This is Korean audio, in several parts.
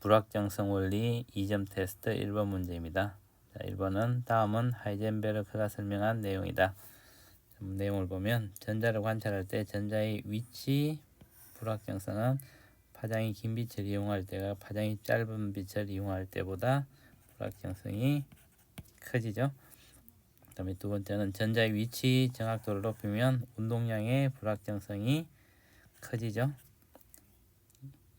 불확정성 원리 2점 테스트 1번 문제입니다. 자, 1번은 다음은 하이젠베르크가 설명한 내용이다. 음, 내용을 보면 전자를 관찰할 때 전자의 위치 불확정성은 파장이 긴 빛을 이용할 때가 파장이 짧은 빛을 이용할 때보다 불확정성이 커지죠. 그다음에 두 번째는 전자의 위치 정확도를 높이면 운동량의 불확정성이 커지죠.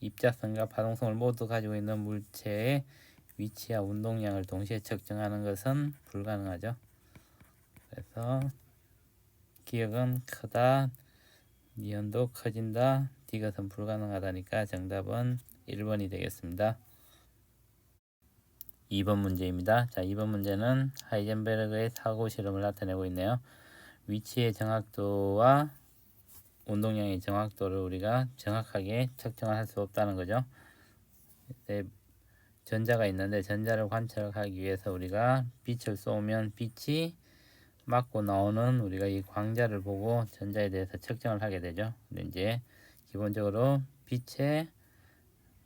입자성과 파동성을 모두 가지고 있는 물체의 위치와 운동량을 동시에 측정하는 것은 불가능하죠. 그래서 기억은 크다, 니온도 커진다, 디귿은 불가능하다니까 정답은 1번이 되겠습니다. 2번 문제입니다. 자, 2번 문제는 하이젠베르그의 사고 실험을 나타내고 있네요. 위치의 정확도와 운동량의 정확도를 우리가 정확하게 측정할 수 없다는 거죠. 네, 전자가 있는데 전자를 관찰하기 위해서 우리가 빛을 쏘면 빛이 맞고 나오는 우리가 이 광자를 보고 전자에 대해서 측정을 하게 되죠. 이제 기본적으로 빛의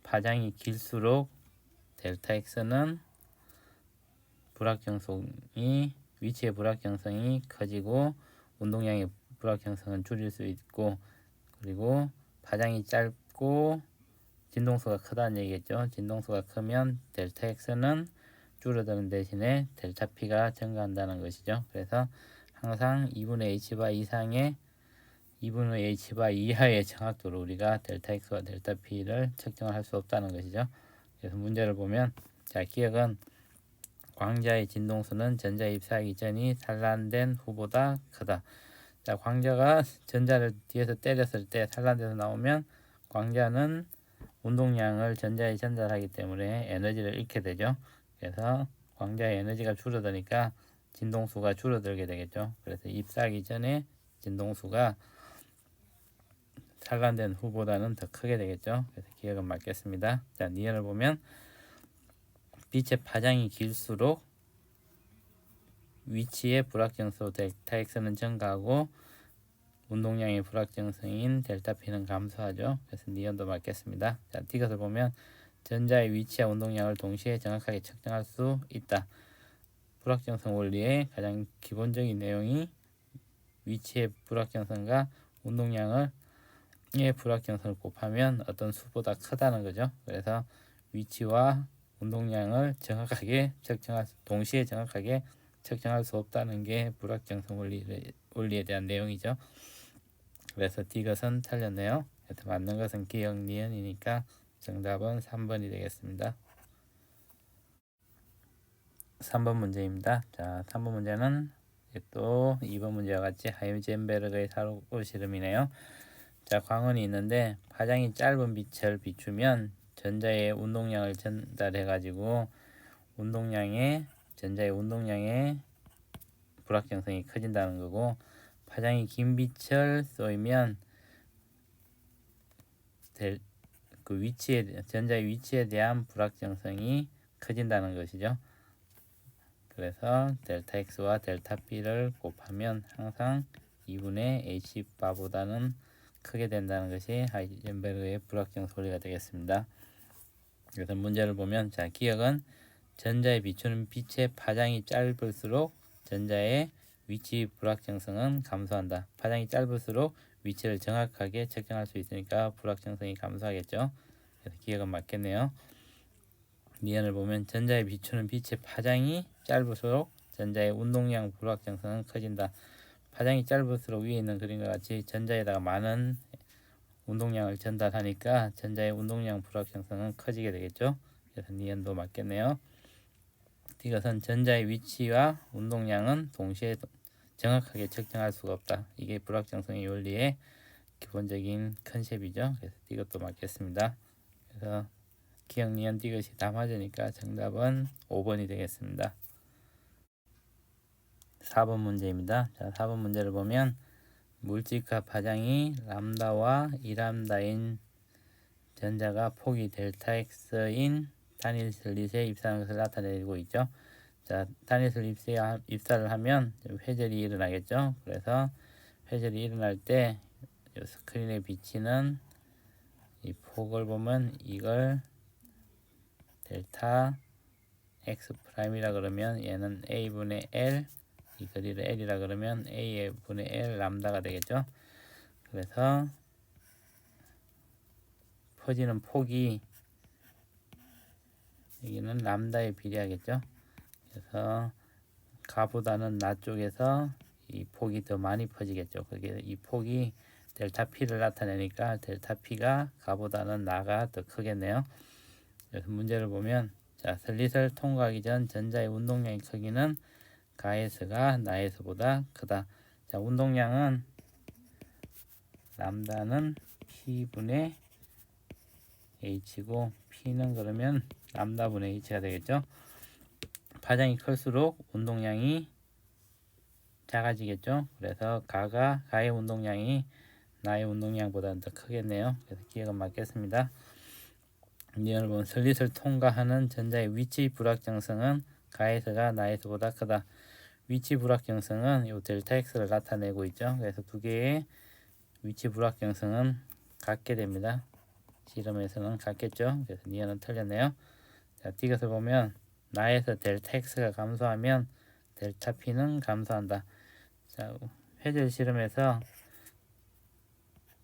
파장이 길수록 델타 x는 불확정성이 위치의 불확정성이 커지고 운동량의 불확정성은 줄일 수 있고 그리고 파장이 짧고 진동수가 크다는 얘기겠죠. 진동수가 크면 델타 x는 줄어드는 대신에 델타 p가 증가한다는 것이죠. 그래서 항상 2분의 h바 이상의 2분의 h바 이하의 정확도로 우리가 델타 x와 델타 p를 측정을 할 수 없다는 것이죠. 그래서 문제를 보면 자 기억은 광자의 진동수는 전자 입사하기 전이 산란된 후보다 크다. 자, 광자가 전자를 뒤에서 때렸을 때 산란돼서 나오면 광자는 운동량을 전자에 전달하기 때문에 에너지를 잃게 되죠. 그래서 광자의 에너지가 줄어드니까 진동수가 줄어들게 되겠죠. 그래서 입사하기 전에 진동수가 산란된 후보다는 더 크게 되겠죠. 그래서 기억은 맞겠습니다. 자, 니은을 보면 빛의 파장이 길수록 위치의 불확정성 델타 x는 증가하고 운동량의 불확정성인 델타 p는 감소하죠. 그래서 니온도 맞겠습니다. 자, 디귿을 보면 전자의 위치와 운동량을 동시에 정확하게 측정할 수 있다. 불확정성 원리의 가장 기본적인 내용이 위치의 불확정성과 운동량을 의 불확정성을 곱하면 어떤 수보다 크다는 거죠. 그래서 위치와 운동량을 정확하게 측정할 수, 동시에 정확하게 측정할 수 없다는 게 불확정성 원리, 원리에 대한 내용이죠. 그래서 D것은 틀렸네요. 그래서 맞는 것은 기억 니은이니까 정답은 3번이 되겠습니다. 3번 문제입니다. 자, 3번 문제는 또 2번 문제와 같이 하이젠베르그의 사고 실험이네요. 자, 광원이 있는데 파장이 짧은 빛을 비추면 전자의 운동량을 전달해 가지고 운동량의 전자의 운동량의 불확정성이 커진다는 거고 파장이 긴 빛을 쏘이면 그 위치에 전자의 위치에 대한 불확정성이 커진다는 것이죠. 그래서 델타 x와 델타 p를 곱하면 항상 2분의 h 바보다는 크게 된다는 것이 하이젠베르의 불확정 소리가 되겠습니다. 그래서 문제를 보면 자 기억은 전자에 비추는 빛의 파장이 짧을수록 전자의 위치 불확정성은 감소한다. 파장이 짧을수록 위치를 정확하게 측정할 수 있으니까 불확정성이 감소하겠죠. 그래서 기억은 맞겠네요. 니은을 보면 전자에 비추는 빛의 파장이 짧을수록 전자의 운동량 불확정성은 커진다. 파장이 짧을수록 위에 있는 그림과 같이 전자에다가 많은 운동량을 전달하니까 전자의 운동량 불확정성은 커지게 되겠죠. 그래서 니은도 맞겠네요. 이것은 전자의 위치와 운동량은 동시에 정확하게 측정할 수가 없다. 이게 불확정성의 원리의 기본적인 컨셉이죠. 그래서 이것도 맞겠습니다. 그래서 기억, 니은, 이것이 다 맞으니까 정답은 5번이 되겠습니다. 4번 문제입니다. 자, 4번 문제를 보면 물질값 파장이 람다와 2람다인 전자가 폭이 델타 x인 단일 슬릿에 입사하는 것을 나타내고 있죠. 자, 단일 슬릿에 입사를 하면 회절이 일어나겠죠. 그래서 회절이 일어날 때 스크린에 비치는 이 폭을 보면 이걸 델타 x 프라임이라 그러면 얘는 a분의 l 이 거리를 l이라 그러면 a의 분의 l 람다가 되겠죠. 그래서 퍼지는 폭이 여기는 람다에 비례하겠죠. 그래서 가보다는 나 쪽에서 이 폭이 더 많이 퍼지겠죠. 그게 이 폭이 델타 P를 나타내니까 델타 P가 가보다는 나가 더 크겠네요. 그래서 문제를 보면 자 슬릿을 통과하기 전 전자의 운동량의 크기는 가에서가 나에서보다 크다. 자 운동량은 람다는 P분의 H고 P는 그러면 람다분의 H가 되겠죠. 파장이 클수록 운동량이 작아지겠죠. 그래서 가가 가의 운동량이 나의 운동량보다는 더 크겠네요. 그래서 기억은 맞겠습니다. 보면 설릿을 통과하는 전자의 위치 불확정성은 가에서가 나에서보다 크다. 위치 불확정성은 요 델타 x를 나타내고 있죠. 그래서 두 개의 위치 불확정성은 같게 됩니다. 실험에서는 같겠죠. 그래서 니어는 틀렸네요. 자, 디귿을 보면 나에서 델타 x가 감소하면 델타 p는 감소한다. 자, 회절 실험에서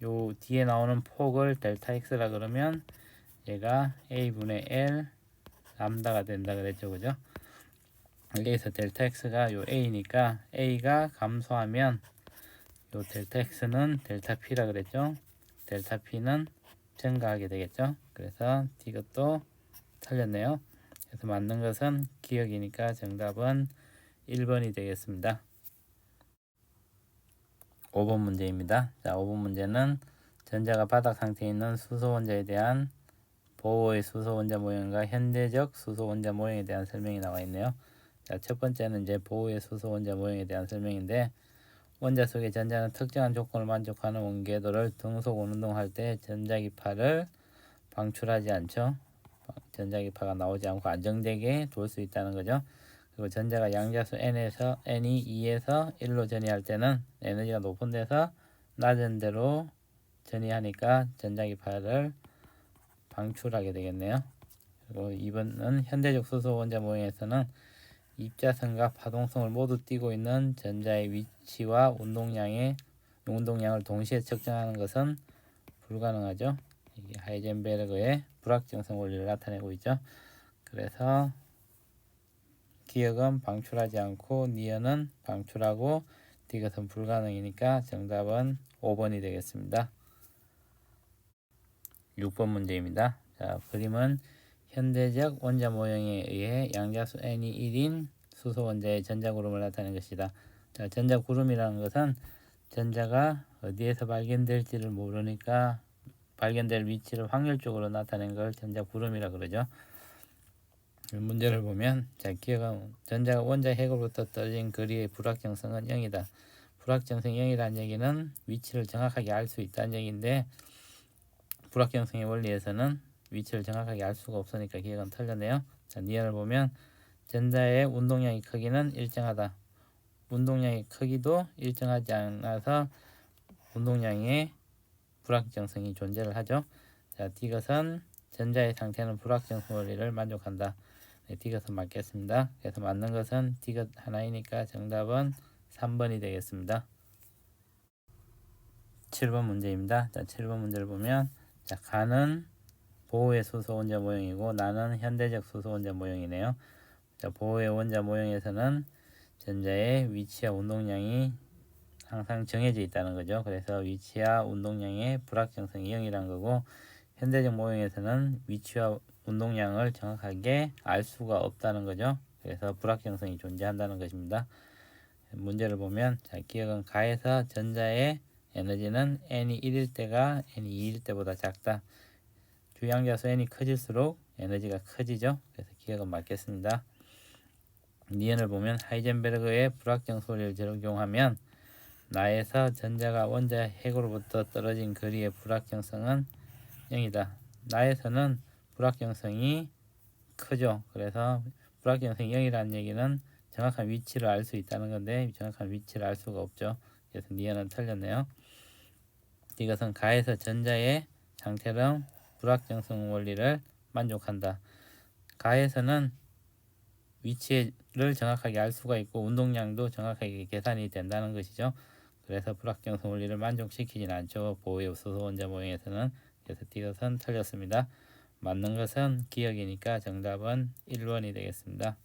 요 뒤에 나오는 폭을 델타 x라 그러면 얘가 a분의 l 람다가 된다 그랬죠, 그죠? 여기서 델타 x가 요 a니까 a가 감소하면 요 델타 x는 델타 p라 그랬죠? 델타 p는 증가하게 되겠죠? 그래서 이것도 틀렸네요. 그래서 맞는 것은 기억이니까 정답은 1번이 되겠습니다. 5번 문제입니다. 자, 5번 문제는 전자가 바닥 상태에 있는 수소 원자에 대한 보호의 수소 원자 모형과 현대적 수소 원자 모형에 대한 설명이 나와 있네요. 자, 첫 번째는 이제 보호의 수소 원자 모형에 대한 설명인데 원자 속의 전자는 특정한 조건을 만족하는 원궤도를 등속 운동할 때 전자기파를 방출하지 않죠. 전자기파가 나오지 않고 안정되게 돌 수 있다는 거죠. 그리고 전자가 양자수 n에서 n이 2에서 1로 전이할 때는 에너지가 높은 데서 낮은 데로 전이하니까 전자기파를 방출하게 되겠네요. 그리고 2번은 현대적 수소 원자 모형에서는 입자성과 파동성을 모두 띠고 있는 전자의 위치와 운동량의 운동량을 동시에 측정하는 것은 불가능하죠. 이게 하이젠베르그의 불확정성 원리를 나타내고 있죠. 그래서 기억은 방출하지 않고 니은은 방출하고 디귿은 불가능이니까 정답은 5번이 되겠습니다. 6번 문제입니다. 자, 그림은 현대적 원자 모형에 의해 양자수 n이 1인 수소 원자의 전자구름을 나타낸 것이다. 자, 전자구름이라는 것은 전자가 어디에서 발견될지를 모르니까 발견될 위치를 확률적으로 나타낸 걸 전자구름이라 그러죠. 문제를 보면 자 기억은 전자가 원자 핵으로부터 떨어진 거리의 불확정성은 0이다. 불확정성 0이라는 얘기는 위치를 정확하게 알 수 있다는 얘기인데 불확정성의 원리에서는 위치를 정확하게 알 수가 없으니까 기억은 틀렸네요. 자, 니언을 보면 전자의 운동량이 크기는 일정하다. 운동량의 크기도 일정하지 않아서 운동량의 불확정성이 존재를 하죠. 자, 디귿은 전자의 상태는 불확정성 원리를 만족한다. 네, 디귿은 맞겠습니다. 그래서 맞는 것은 디귿 하나이니까 정답은 3번이 되겠습니다. 7번 문제입니다. 자, 7번 문제를 보면 자, 가는 보호의 수소 원자 모형이고 나는 현대적 수소 원자 모형이네요. 자, 보호의 원자 모형에서는 전자의 위치와 운동량이 항상 정해져 있다는 거죠. 그래서 위치와 운동량의 불확정성이 0이란 거고 현대적 모형에서는 위치와 운동량을 정확하게 알 수가 없다는 거죠. 그래서 불확정성이 존재한다는 것입니다. 문제를 보면 자, 기억은 가에서 전자의 에너지는 n이 1일 때가 n이 2일 때보다 작다. 주양자수 n이 커질수록 에너지가 커지죠. 그래서 기억은 맞겠습니다. 니은을 보면 하이젠베르그의 불확정 소리를 적용하면 나에서 전자가 원자 핵으로부터 떨어진 거리의 불확정성은 0이다. 나에서는 불확정성이 크죠. 그래서 불확정성이 0이라는 얘기는 정확한 위치를 알 수 있다는 건데 정확한 위치를 알 수가 없죠. 그래서 니은은 틀렸네요. 이것은 가에서 전자의 상태는 불확정성 원리를 만족한다. 가에서는 위치를 정확하게 알 수가 있고 운동량도 정확하게 계산이 된다는 것이죠. 그래서 불확정성 원리를 만족시키진 않죠. 보호의 수소 원자 모형에서는 그래서 이것은 틀렸습니다. 맞는 것은 기억이니까 정답은 1번이 되겠습니다.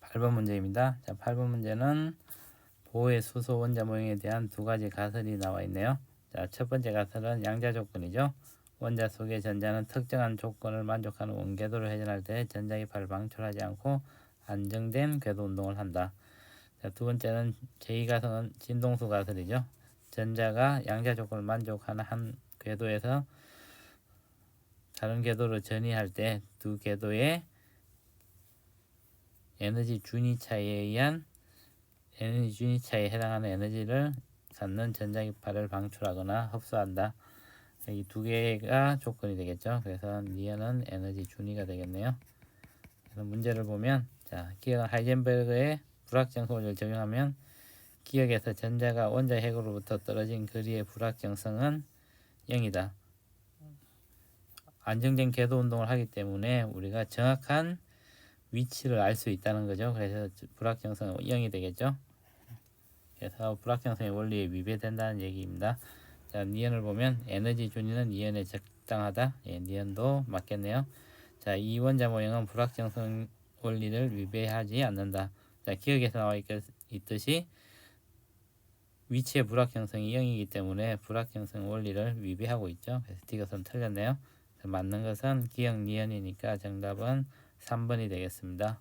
8번 문제입니다. 자, 8번 문제는 보호의 수소 원자 모형에 대한 두 가지 가설이 나와 있네요. 자, 첫 번째 가설은 양자 조건이죠. 원자 속의 전자는 특정한 조건을 만족하는 원궤도를 회전할 때 전자의 발을 방출하지 않고 안정된 궤도 운동을 한다. 자, 두 번째는 제2가설은 진동수 가설이죠. 전자가 양자 조건을 만족하는 한 궤도에서 다른 궤도로 전이할 때 두 궤도의 에너지 준위 차이에 의한 에너지 준위 차이에 해당하는 에너지를 전자의 발을 방출하거나 흡수한다. 이두 개가 조건이 되겠죠. 그래서 니은은 에너지 준위가 되겠네요. 그래서 문제를 보면 자 기억 하이젠베르그의 불확정성을 적용하면 기억에서 전자가 원자 핵으로부터 떨어진 거리의 불확정성은 0이다. 안정된 궤도 운동을 하기 때문에 우리가 정확한 위치를 알 수 있다는 거죠. 그래서 불확정성은 0이 되겠죠. 그래서 불확정성의 원리에 위배된다는 얘기입니다. 자, 니은을 보면 에너지 준위는 니은에 적당하다. 예, 니은도 맞겠네요. 자, 이 원자 모형은 불확정성 원리를 위배하지 않는다. 자, 기억에서 나와 있, 있듯이 위치의 불확정성이 0이기 때문에 불확정성 원리를 위배하고 있죠. 그래서 이것은 틀렸네요. 맞는 것은 기억 니은이니까 정답은 3번이 되겠습니다.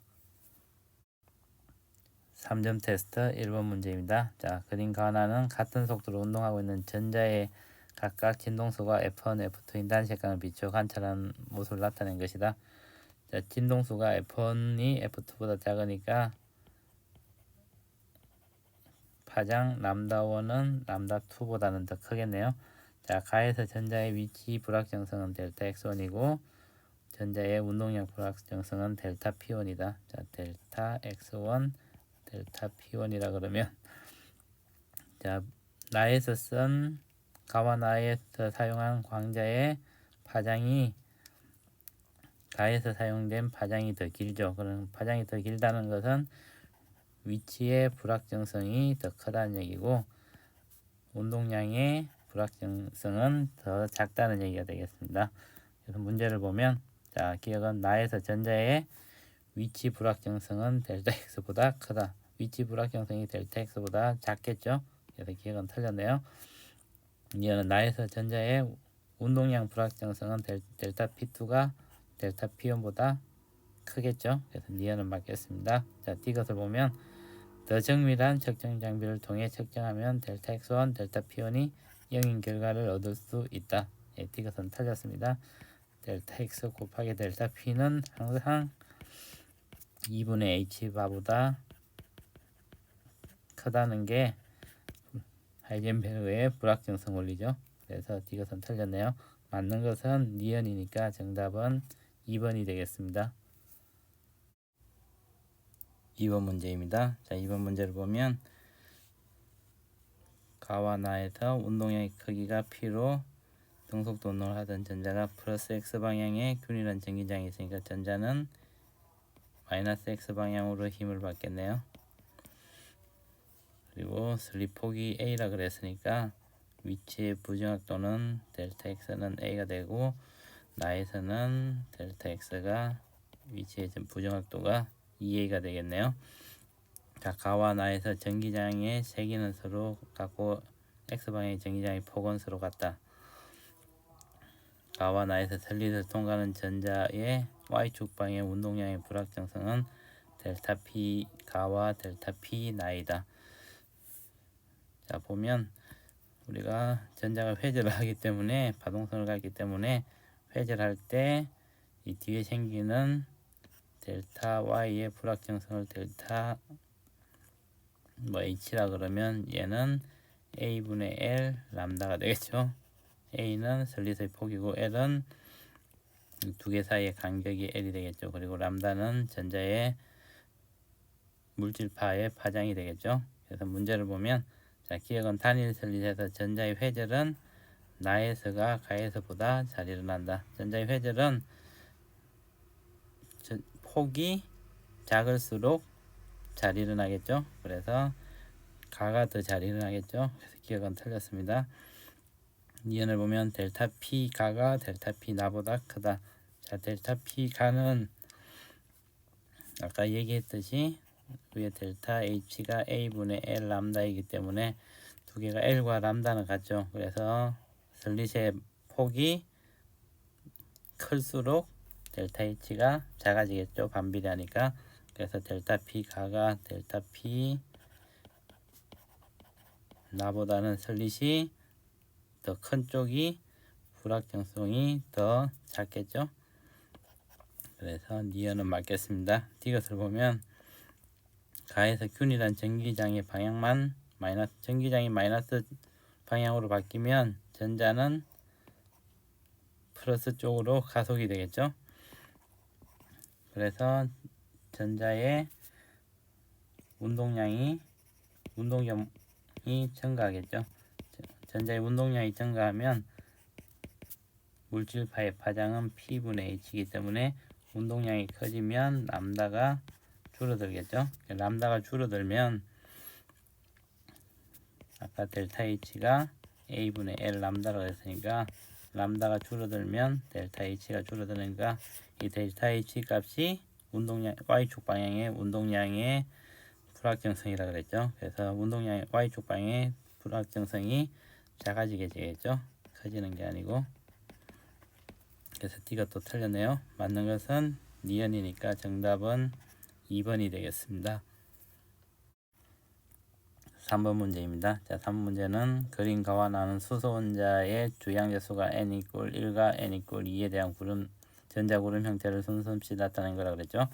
3점 테스트 1번 문제입니다. 자, 그림 가나는 같은 속도로 운동하고 있는 전자의 각각 진동수가 F1, F2인 단색강을 비추어 관찰하는 모습을 나타낸 것이다. 자, 진동수가 F1이 F2보다 작으니까 파장 람다1은 람다2보다는 더 크겠네요. 자, 가에서 전자의 위치 불확정성은 델타 X1이고 전자의 운동량 불확정성은 델타 P1이다. 자, 델타 X1 델타 P1이라 그러면 자 나에서 쓴 가와 나에서 사용한 광자의 파장이 가에서 사용된 파장이 더 길죠. 그럼 파장이 더 길다는 것은 위치의 불확정성이 더 크다는 얘기고 운동량의 불확정성은 더 작다는 얘기가 되겠습니다. 그래서 문제를 보면 자 기억은 나에서 전자의 위치 불확정성은 델타 x보다 크다. 위치 불확정성이 델타 x보다 작겠죠. 그래서 기억은 틀렸네요. 이는 나에서 전자의 운동량 불확정성은 델, 타 P2가 델타 P1보다 크겠죠. 그래서 니은은 맞겠습니다. 자, 이것을 보면 더 정밀한 측정 장비를 통해 측정하면 델타 X1, 델타 P1이 0인 결과를 얻을 수 있다. 예, 이것은 틀렸습니다. 델타 X 곱하기 델타 P는 항상 2분의 H바보다 크다는 게 하이젠베르의 불확정성 원리죠. 그래서 이것은 틀렸네요. 맞는 것은 니은이니까 정답은 2번이 되겠습니다. 2번 문제입니다. 자, 2번 문제를 보면 가와 나에서 운동량의 크기가 P로 등속도 운동을 하던 전자가 플러스 X 방향의 균일한 전기장이 있으니까 전자는 마이너스 X 방향으로 힘을 받겠네요. 그리고 슬립 폭이 A라 그랬으니까 위치의 부정확도는 델타 X는 A가 되고 나에서는 델타 X가 위치의 부정확도가 2A가 되겠네요. 자, 가와 나에서 전기장의 세기는 서로 같고 X방향의 전기장의 폭은 서로 같다. 가와 나에서 설리를 통과하는 전자의 Y축 방의 운동량의 불확정성은 델타 P 가와 델타 P 나이다. 자 보면 우리가 전자가 회전을 하기 때문에 파동성을 갖기 때문에 회전할 때 이 뒤에 생기는 델타 y의 불확정성을 델타 뭐 h라 그러면 얘는 a분의 l 람다가 되겠죠. a는 설리의 폭이고 l은 두 개 사이의 간격이 l이 되겠죠. 그리고 람다는 전자의 물질파의 파장이 되겠죠. 그래서 문제를 보면 자, 기억은 단일 설리에서 전자의 회절은 나에서가 가에서보다 잘 일어난다. 전자의 회절은 폭이 작을수록 잘 일어나겠죠. 그래서 가가 더 잘 일어나겠죠. 그래서 기억은 틀렸습니다. 니은을 보면 델타 P 가가 델타 P 나보다 크다. 자, 델타 P 가는 아까 얘기했듯이 위에 델타 H가 A분의 L 람다이기 때문에 두 개가 L과 람다는 같죠. 그래서 슬릿의 폭이 클수록 델타 H가 작아지겠죠. 반비례하니까. 그래서 델타 P 가가 델타 P 나보다는 슬릿이 더 큰 쪽이 불확정성이 더 작겠죠. 그래서 니은은 맞겠습니다. 디귿을 보면 가에서 균이란 전기장의 방향만 마이너스 전기장이 마이너스 방향으로 바뀌면 전자는 플러스 쪽으로 가속이 되겠죠. 그래서 전자의 운동량이 운동점이 증가하겠죠. 전자의 운동량이 증가하면 물질파의 파장은 P분의 H이기 때문에 운동량이 커지면 람다가 줄어들겠죠. 람다가 줄어들면 아까 델타 H가 A분의 L 람다라고 했으니까 람다가 줄어들면 델타 H가 줄어드니까 이 델타 H 값이 운동량 Y축 방향의 운동량의 불확정성이라 그랬죠. 그래서 운동량의 Y축 방향의 불확정성이 작아지게 되겠죠. 커지는 게 아니고 그래서 D가 또 틀렸네요. 맞는 것은 니은이니까 정답은 2번이 되겠습니다. 3번 문제입니다. 자, 3번 문제는 그림가와 나는 수소 원자의 주양자수가 n 이꼴 1과 n 이꼴 2에 대한 구름 전자구름 형태를 손솜씨 나타낸 거라 그랬죠.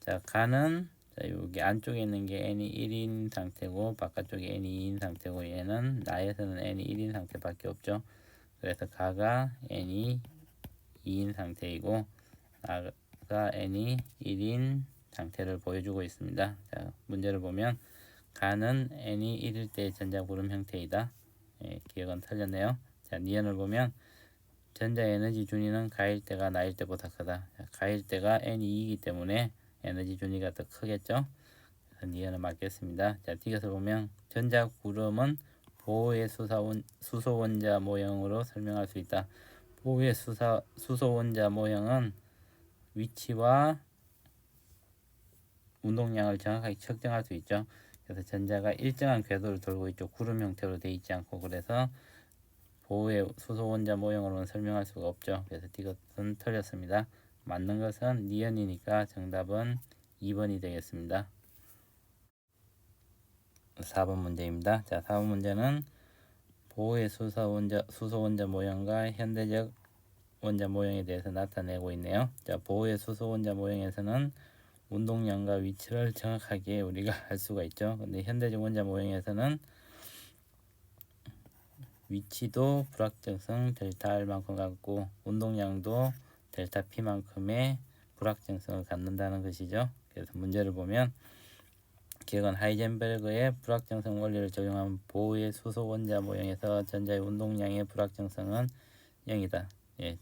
자, 가는 자, 여기 안쪽에 있는 게 n이 1인 상태고 바깥쪽에 n이 2인 상태고 얘는 나에서는 n이 1인 상태밖에 없죠. 그래서 가가 n이 2인 상태이고 나가 n이 1인 상태를 보여주고 있습니다. 자, 문제를 보면 가는 n이 1일 때 전자구름 형태이다. 예, 기억은 틀렸네요. 자, 니은을 보면 전자 에너지 준위는 가일 때가 나일 때보다 크다. 자, 가일 때가 n이 2이기 때문에 에너지 준위가 더 크겠죠. 그래서 니은을 맞겠습니다. 자, 디귿을 보면 전자구름은 보호의 수소원, 수소 원자 모형으로 설명할 수 있다. 보호의 수사, 수소 원자 모형은 위치와 운동량을 정확하게 측정할 수 있죠. 그래서 전자가 일정한 궤도를 돌고 있죠. 구름 형태로 되어 있지 않고 그래서 보호의 수소 원자 모형으로는 설명할 수가 없죠. 그래서 이것은 틀렸습니다. 맞는 것은 니은이니까 정답은 2번이 되겠습니다. 4번 문제입니다. 자, 4번 문제는 보호의 수소 원자 수소 원자 모형과 현대적 원자 모형에 대해서 나타내고 있네요. 자, 보호의 수소 원자 모형에서는 운동량과 위치를 정확하게 우리가 알 수가 있죠. 근데 현대적 원자 모형에서는 위치도 불확정성 델타 R만큼 갖고 운동량도 델타 P만큼의 불확정성을 갖는다는 것이죠. 그래서 문제를 보면 기억은 하이젠베르그의 불확정성 원리를 적용한 보호의 수소 원자 모형에서 전자의 운동량의 불확정성은 0이다. 예,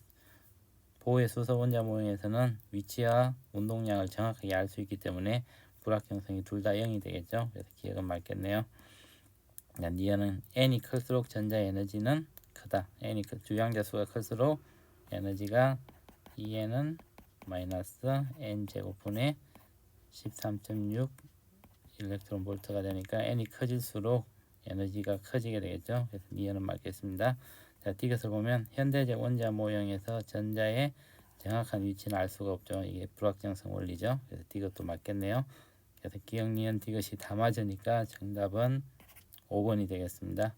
보호의 수소 원자 모형에서는 위치와 운동량을 정확하게 알 수 있기 때문에 불확정성이 둘 다 0이 되겠죠. 그래서 기억은 맞겠네요. 니은은 n이 클수록 전자 에너지는 크다. n이 크, 주양자 수가 클수록 에너지가 2n은 마이너스 n 제곱분의 13.6 일렉트론 볼트가 되니까 n이 커질수록 에너지가 커지게 되겠죠. 그래서 니은은 맞겠습니다. 자, 디귿을 보면 현대적 원자 모형에서 전자의 정확한 위치는 알 수가 없죠. 이게 불확정성 원리죠. 그래서 디귿도 맞겠네요. 그래서 기억 니은 디귿이 다 맞으니까 정답은 5번이 되겠습니다.